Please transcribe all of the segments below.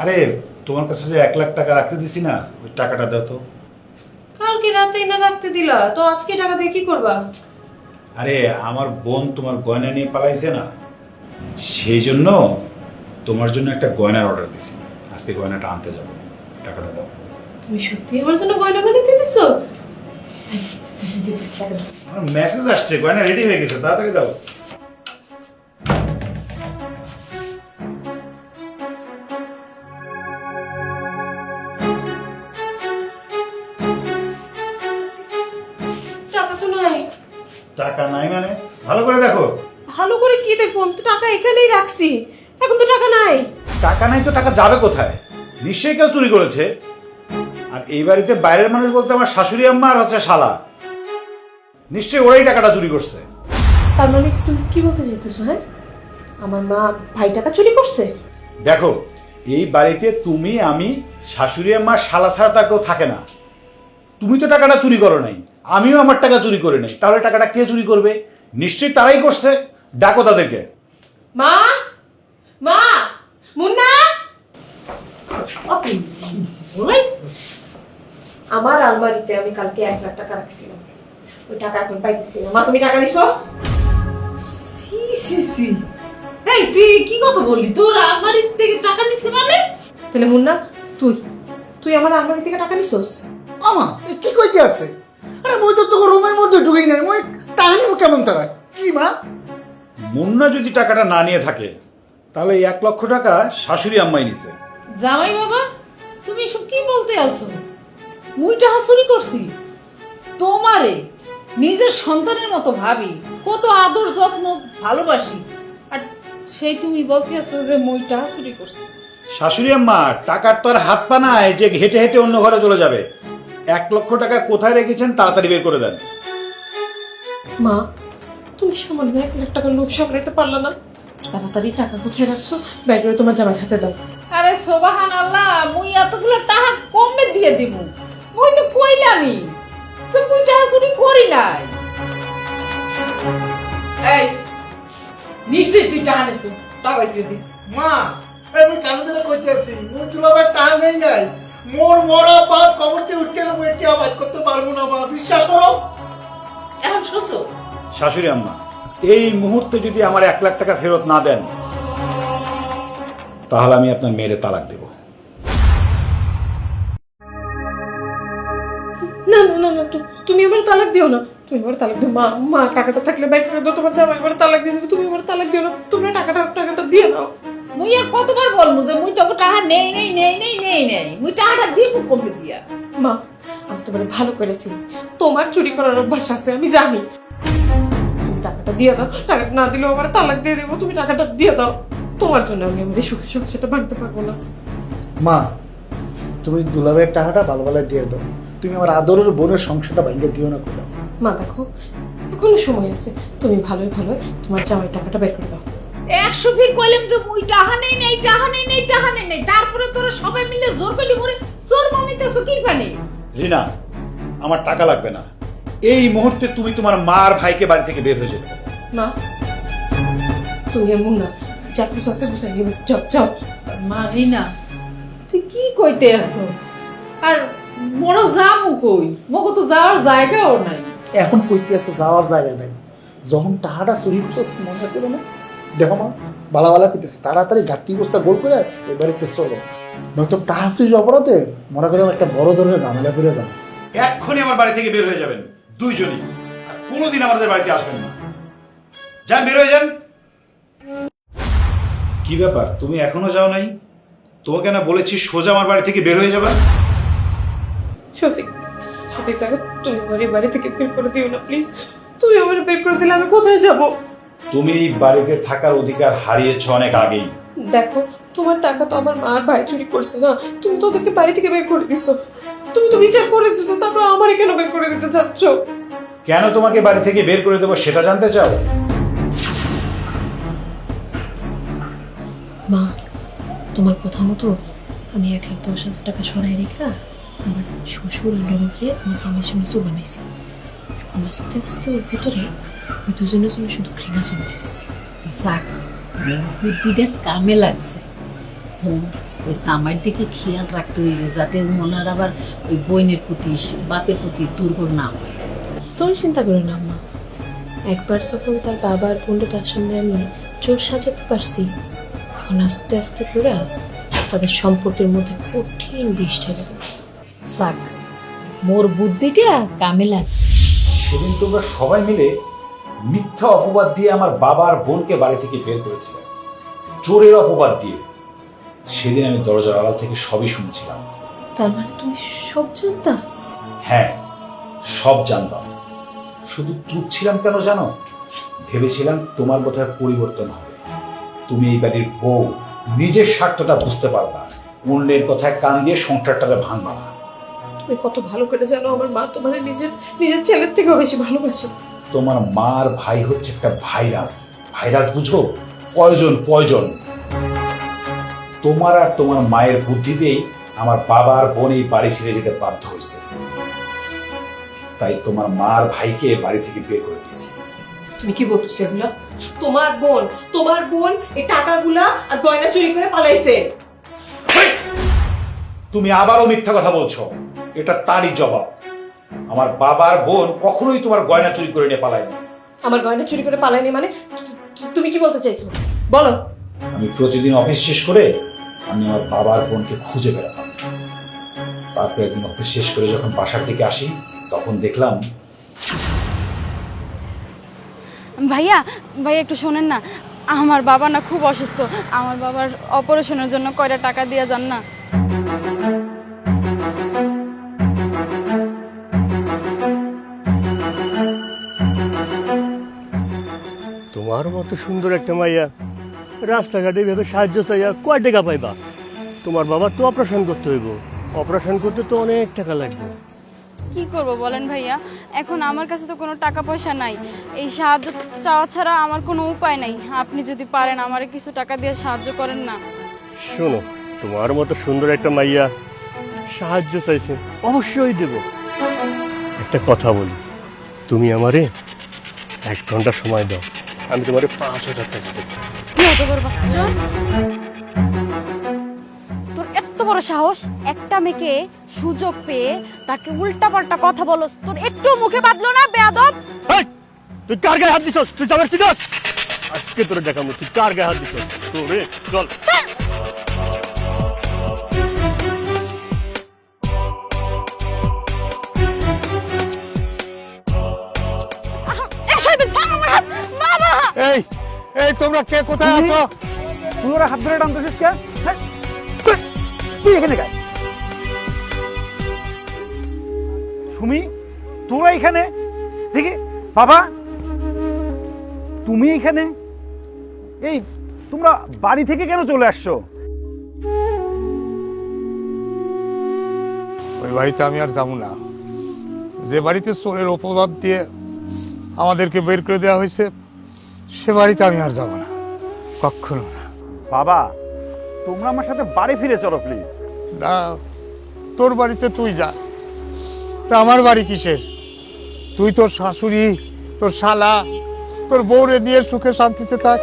আরে তোমার কাছে যে এক লাখ টাকা রাখতে দিছি না ওই টাকাটা দাও তো। কালকে রাতে না রাখতে দিলা? তো আজকে টাকা দিয়ে কি করবা? আরে আমার বোন তোমার গয়না নিয়ে পালাইছে না। সেই জন্য তোমার জন্য একটা গয়নার অর্ডার দিছি। আজকে গয়নাটা আনতে যাব। টাকাটা দাও। তুমি সত্যি আমার জন্য গয়না টাকা দিতেছি। আমার মেসেজ আসছে গয়না রেডি হয়ে গেছে তাড়াতাড়ি দাও। কি দেখব? আমি তো টাকা এখানেই রাখছি। এখন তো টাকা নাই। টাকা নাই তো টাকা যাবে কোথায়? নিশ্চয়ই কেউ চুরি করেছে। আর এই বাড়িতে বাইরের মানুষ বলতে আমার শাশুড়ি আম্মা আর হচ্ছে শালা। নিশ্চয়ই ওরাই টাকাটা চুরি করছে। তার মানে তুমি কি বলতে চাইতেছো হ্যাঁ? আমার মা ভাই টাকা চুরি করছে? দেখো এই বাড়িতে তুমি আমি শাশুড়ি আম্মা শালা ছাড়া তার কেউ থাকে না। তুমি তো টাকাটা চুরি করো নাই। আমিও আমার টাকা চুরি করে নাই। তাহলে টাকাটা কে চুরি করবে? নিশ্চয়ই তারাই করছে। ডাকো তাদেরকে। মা? মা? মুন্না? আপনি আমার আলমারিতে আমি কালকে এক লাখ টাকা রাখছিলাম। ওই টাকা এখন পাইতেছি না। মা তুমি টাকা নিছো? সি সি সি এই তুই কি কথা বললি? তোর আলমারির থেকে টাকা নিছে মানে? তাহলে মুন্না তুই তুই আমার আলমারি থেকে টাকা নিছোস? মামা এ কি কইতে আছে? আরে মই তো তোর রুমের মধ্যে ঢুকেই নাই। মই টাকা নিব কেমন তারা? কি মা? মুন্না যদি টাকাটা না নিয়ে থাকে তাহলে এই এক লক্ষ টাকা শাশুড়ি আম্মাই নিছে। জামাই বাবা তুমি এসব কি বলতে আছো? মুইটা হাসুরি করছি। তোমারে নিজের সন্তানের মতো ভাবি কত আদর যত্ন ভালোবাসি। আর সেই তুমি বলতে আছো যে মুইটা হাসুরি করছি। শাশুড়ি আম্মা টাকার তো আর হাত পা নাই যে হেঁটে হেঁটে অন্য ঘরে চলে যাবে। এক লক্ষ টাকা কোথায় রেখেছেন তাড়াতাড়ি বের করে দেন। মা তুমি সামান্য এক লাখ টাকার লোভ সামলাইতে পারলে না। তাড়াতাড়ি টাকা কোথায় রাখছো? ব্যাগ তোমার জামাই হাতে দাও। আরে সোবাহান আল্লাহ মুই এতগুলো টাকা কমে দিয়ে দিব মুই তো কইলামই যে মুইটা হাসুরি করি নাই। এই নিশ্চয়ই তুই টাকা নিছো টাকা দিয়ে দি। মা এই মই কেন যেন কইতে মুই মই তুলাবার টাকা নেই নাই। মোর মরা বাপ কবরতে উঠতে মই টিয়া বাইর করতে পারব না মা। বিশ্বাস করো। এখন শুনছো? শাশুড়ি আম্মা এই মুহূর্তে যদি আমার এক লাখ টাকা ফেরত না দেন তাহলে আমি আপনার মেয়েরে তালাক দেব। না না না না তুমি আমার তালাক দিও না। তুমি আমার তালাক দিও। মা মা টাকাটা থাকলে ব্যাগ করে দাও তোমার জামাই আমার তালাক দিয়ে তুমি আমার তালাক দিও না। তোমরা টাকাটা টাকাটা দিয়ে দাও। মুই আর কতবার বলব যে মুই তোকে টাকা নেই নেই নেই নেই নেই নেই। মুই টাকাটা দিব কমে দিয়া? মা আমি তোমার ভালো করে চিনি তোমার চুরি করার অভ্যাস আছে আমি জানি। তুমি টাকাটা দিয়ে দাও। টাকাটা না দিলেও আমার তালাক দিয়ে দেবো। তুমি টাকাটা দিয়ে দাও। তোমার জন্য আমি আমার এই সুখে সুখে সেটা ভাঙতে পারব না। মা তুমি দুলাবের টাকাটা ভালো ভালো দিয়ে দাও। তুমি আমার আদরের বোনের সংসারটা ভাঙ্গে দিও না করলাম মা দেখো এখনও সময় আছে। তুমি ভালোই ভালো তোমার জামাই টাকাটা বের করে দাও। একশো ফির কইলাম যে মুই টাকা নেই নেই নেই নেই নেই নেই। তারপরে তোরা সবাই মিলে জোর করলি মরে জোর মানিতেছো কি ফানি রিনা আমার টাকা লাগবে না। এই মুহূর্তে তুমি তোমার মার ভাইকে বাড়ি থেকে বের হয়ে যেতে পারো। মা তুমি এমন না। যা কিছু আছে গুছাই নেবে মা রিনা তুই কি কইতে আছো? আর বড় যামু কই? মগো তো যাওয়ার জায়গাও নাই। এখন কইতে আছে যাওয়ার জায়গা নাই। যখন টাকাটা চুরি করছ মনে আছে না দেখো মা বালা বালা কইতেছে তাড়াতাড়ি ঘাটতি বস্তা গোল করে বাড়িতে চলো। নয়তো টাকা চুরির অপরাধে মনে করে একটা বড় ধরনের ঝামেলা করে যাবে এক্ষুনি আমার বাড়ি থেকে বের হয়ে যাবেন। দুইজনই। আর কোনোদিন আমাদের বাড়িতে আসবেন না। যান বের হয়ে যান। কি ব্যাপার? তুমি এখনও যাও নাই? তোমাকে না বলেছি সোজা আমার বাড়ি থেকে বের হয়ে যাবা? শফিক শফিক দেখো তুমি আমার এই বাড়ি থেকে বের করে দিও না প্লিজ তুমি আমার বের করে দিলে আমি কোথায় যাব? তুমি এই বাড়িতে থাকার অধিকার হারিয়েছ অনেক আগেই। দেখো তোমার টাকা তো আমার মা আর ভাই চুরি করছে না। তুমি তো ওদেরকে বাড়ি থেকে বের করে দিছো। তুমি তো বিচার করে দিছো তারপর আমারে কেন বের করে দিতে চাচ্ছ? কেন তোমাকে বাড়ি থেকে বের করে দেবো সেটা জানতে চাও? মা তোমার কথা মতো আমি এক লাখ দশ হাজার টাকা সরাই রেখা আমার শ্বশুর আর ননদরে আমার জামাইয়ের সামনে চুল বানাইছি। এখন আস্তে আস্তে ওর ভিতরে ওই দুজনের জন্য শুধু ঘৃণা জন্মাইতেছে। যাক বুদ্ধিটা কামে লাগছে। ওই জামাইয়ের দিকে খেয়াল রাখতে হইবে যাতে ওনার আবার ওই বইনের প্রতি বাপের প্রতি দুর্বল না হয়। তুমি চিন্তা করো না আম্মা একবার যখন তার বাবা আর বোনটা তার সামনে আমি চোর সাজাতে পারছি এখন আস্তে আস্তে করে তাদের সম্পর্কের মধ্যে কঠিন বিষ ঢেলে দেবো। যাক মোর বুদ্ধিটা কামে লাগছে। সেদিন তোমরা সবাই মিলে মিথ্যা অপবাদ দিয়ে আমার বাবার বোনকে বাড়ি থেকে বের করেছিলে। চোরের অপবাদ দিয়ে। সেদিন আমি দরজার আড়াল থেকে সবই শুনেছিলাম। তার মানে তুমি সব জানতা? হ্যাঁ সব জানতাম। শুধু চুপ ছিলাম কেন জানো? ভেবেছিলাম তোমার বোধহয় পরিবর্তন হবে। তুমি এই বাড়ির বউ নিজের স্বার্থটা বুঝতে পারবা। অন্যের কথায় কান দিয়ে সংসারটাকে ভাঙবা না। তুমি কত ভালো করে জানো আমার মা তোমার নিজের নিজের ছেলের থেকেও বেশি ভালোবাসে। তোমার মার ভাই হচ্ছে একটা ভাইরাস। ভাইরাস বুঝো? পয়জন পয়জন তোমার আর তোমার মায়ের বুদ্ধিতেই আমার বাবা আর বোন এই বাড়ি ছেড়ে যেতে বাধ্য হয়েছে। তাই তোমার মার ভাইকে বাড়ি থেকে বের করে দিয়েছি। তুমি কি বলছো সেগুলা? তোমার বোন তোমার বোন এই টাকাগুলা আর গয়না চুরি করে পালাইছে। তুমি আবারও মিথ্যা কথা বলছো। এটা তারই জবাব। আমার বাবার বোন কখনোই তোমার গয়না চুরি করে নিয়ে পালায়নি। আমার গয়না চুরি করে পালায়নি মানে তুমি কি বলতে চাইছো? বলো। আমি প্রতিদিন অফিস শেষ করে আমি আমার বাবার বোনকে খুঁজে বেড়াতাম। তারপর একদিন অফিস শেষ করে যখন বাসার দিকে আসি তখন দেখলাম ভাইয়া ভাইয়া একটু শোনেন না। আমার বাবা না খুব অসুস্থ। আমার বাবার অপারেশনের জন্য কয়টা টাকা দিয়ে যান না? তোমার মতো সুন্দর একটা মাইয়া রাস্তাঘাটে ভেবে সাহায্য চাইয়া কয় টাকা পাইবা? তোমার বাবার তো অপারেশন করতে হইব। অপারেশন করতে তো অনেক টাকা লাগবে। কি করব বলেন ভাইয়া? এখন আমার কাছে তো কোনো টাকা পয়সা নাই। এই সাহায্য চাওয়া ছাড়া আমার কোনো উপায় নাই। আপনি যদি পারেন আমারে কিছু টাকা দিয়ে সাহায্য করেন না। শোনো তোমার মতো সুন্দর একটা মাইয়া সাহায্য চাইছে অবশ্যই দেব। একটা কথা বলি তুমি আমারে এক ঘণ্টা সময় দাও। আমি তোমারে পাঁচ হাজার টাকা দেবো। কি তোর এত বড় সাহস একটা মেয়েকে সুযোগ পেয়ে তাকে উল্টা পাল্টা কথা বলস। তোর একটু মুখে বাঁধলো না বেয়াদব? তুই কার গায়ে হাত দিছস? তুই যাবার চিনস আজকে তোরে দেখাবো তুই কার গায়ে হাত দিছস? তোরে চল। এই তোমরা কে? কোথায় আছো? তুই ওরা হাত ধরে টানতেছিস কে? হ্যাঁ? তুই এখানে গায় সুমি তোরা এখানে? দেখি বাবা তুমি এখানে? এই তোমরা বাড়ি থেকে কেন চলে আসছো? ওই বাড়িতে আমি আর যাব না। যে বাড়িতে চোরের অপবাদ দিয়ে আমাদেরকে বের করে দেওয়া হয়েছে সে বাড়িতে আমি আর যাব না। কখনো না। বাবা তোমরা আমার সাথে বাড়ি ফিরে চলো প্লিজ না তোর বাড়িতে তুই যা। তা আমার বাড়ি কিসের? তুই তোর শাশুড়ি তোর শালা তোর বউরে নিয়ে সুখে শান্তিতে থাক।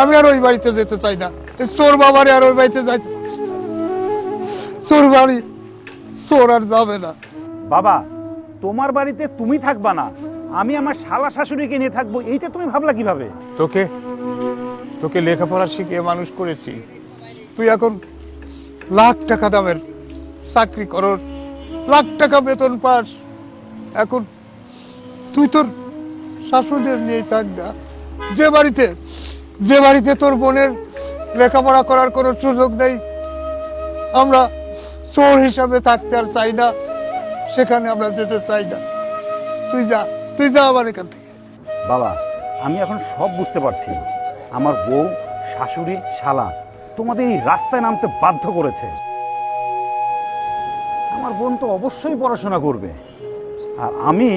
আমি আর ওই বাড়িতে যেতে চাই না। চোর বাবারে আর ওই বাড়িতে যাইতে চোর বাড়ি চোর আর যাবে না। বাবা তোমার বাড়িতে তুমি থাকবা না। আমি আমার শালা শাশুড়িকে নিয়ে থাকব, এইটা তুমি ভাবলা কীভাবে? তোকে তোকে লেখাপড়া শিখিয়ে মানুষ করেছি। তুই এখন লাখ টাকা দামের চাকরি করর, লাখ টাকা বেতন পাস। এখন তুই তোর শাশুড়িদের নিয়েই থাক না যে বাড়িতে যে বাড়িতে তোর বোনের লেখাপড়া করার কোনো সুযোগ নেই, আমরা চোর হিসাবে থাকতে আর চাই না, সেখানে আমরা যেতে চাই না। তুই যা। তুই যা আবার এখান থেকে। বাবা আমি এখন সব বুঝতে পারছি। আমার বউ শাশুড়ি শালা তোমাদের এই রাস্তায় নামতে বাধ্য করেছে। আমার বোন তো অবশ্যই পড়াশোনা করবে। আর আমি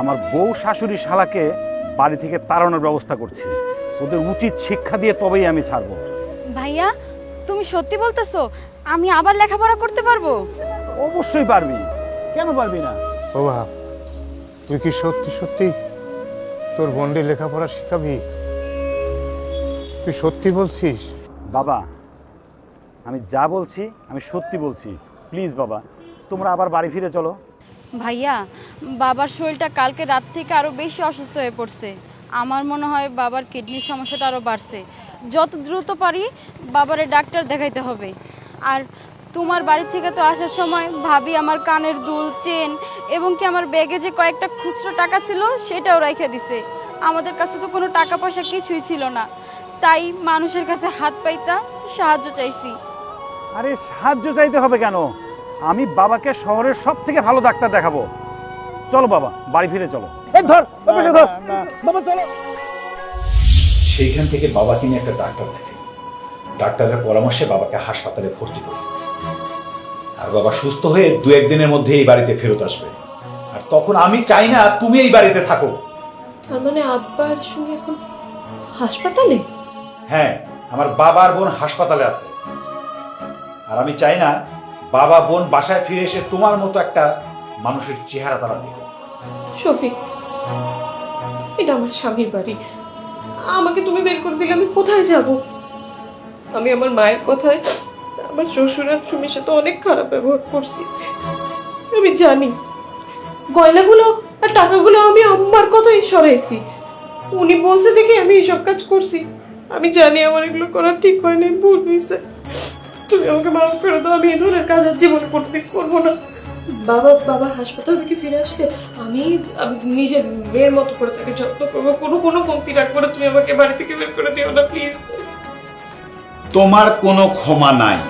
আমার বউ শাশুড়ি শালাকে বাড়ি থেকে তাড়ানোর ব্যবস্থা করছি। ওদের উচিত শিক্ষা দিয়ে তবেই আমি ছাড়বো। ভাইয়া তুমি সত্যি বলতেছো আমি আবার লেখাপড়া করতে পারব? অবশ্যই পারবি। কেন পারবি না? ও বাপ তুই কি সত্যি সত্যি তোর বোনকে লেখাপড়া শেখাবি? তুই সত্যি বলছিস? বাবা আমি যা বলছি আমি সত্যি বলছি। প্লিজ বাবা তোমরা আবার বাড়ি ফিরে চলো। ভাইয়া বাবার শরীরটা কালকে রাত থেকে আরও বেশি অসুস্থ হয়ে পড়ছে। আমার মনে হয় বাবার কিডনির সমস্যাটা আরও বাড়ছে। যত দ্রুত পারি বাবারে ডাক্তার দেখাইতে হবে। আর তোমার বাড়ি থেকে তো আসার সময় ভাবি আমার কানের দুল চেন এবং কি আমার ব্যাগে যে কয়েকটা খুচরো টাকা ছিল সেটাও রেখে দিছে। আমাদের কাছে তো কোনো টাকা পয়সা কিছুই ছিল না। তাই মানুষের কাছে হাত পাইতা সাহায্য চাইছি। আরে সাহায্য চাইতে হবে কেন? আমি বাবাকে শহরের সব থেকে ভালো ডাক্তার দেখাবো। চলো বাবা বাড়ি ফিরে চলো। এই ধর ধর। বাবা চলো। সেইখান থেকে বাবাকে নিয়ে একটা ডাক্তার দেখাই। ডাক্তারের পরামর্শে বাবাকে হাসপাতালে ভর্তি করি। আর বাবা সুস্থ হয়ে দু একদিনের মধ্যে এই বাড়িতে ফেরত আসবে। আর তখন আমি চাই না তুমি এই বাড়িতে থাকো। তার মানে আব্বার সঙ্গে এখন হাসপাতালে? হ্যাঁ আমার বাবার বোন হাসপাতালে আছে। আর আমি চাই না বাবা বোন বাসায় ফিরে এসে তোমার মতো একটা মানুষের চেহারা তারা দেখো শফিক এটা আমার স্বামীর বাড়ি। আমাকে তুমি বের করে দিলে আমি কোথায় যাব? আমি আমার মায়ের কথায় আমার শ্বশুর আর সাথে অনেক খারাপ ব্যবহার করছি। আমি জানি, গয়নাগুলো আর টাকাগুলো আমি আম্মার কথাই সরাইছি। উনি বলছে দেখে আমি এইসব কাজ করছি। আমি জানি আমার এগুলো করা ঠিক হয়নি, ভুল হয়েছে। তুমি আমাকে মাফ করে দাও, আমি এ ধরনের কাজ আর জীবনে করতে করব না। বাবা বাবা, হাসপাতাল থেকে ফিরে আসলে আমি আমি নিজের মেয়ের মতো করে তাকে যত্ন করব। কোনো কোনো কমতি রাখব না, তুমি আমাকে বাড়ি থেকে বের করে দিও না প্লিজ তোমার কোনো ক্ষমা নাই।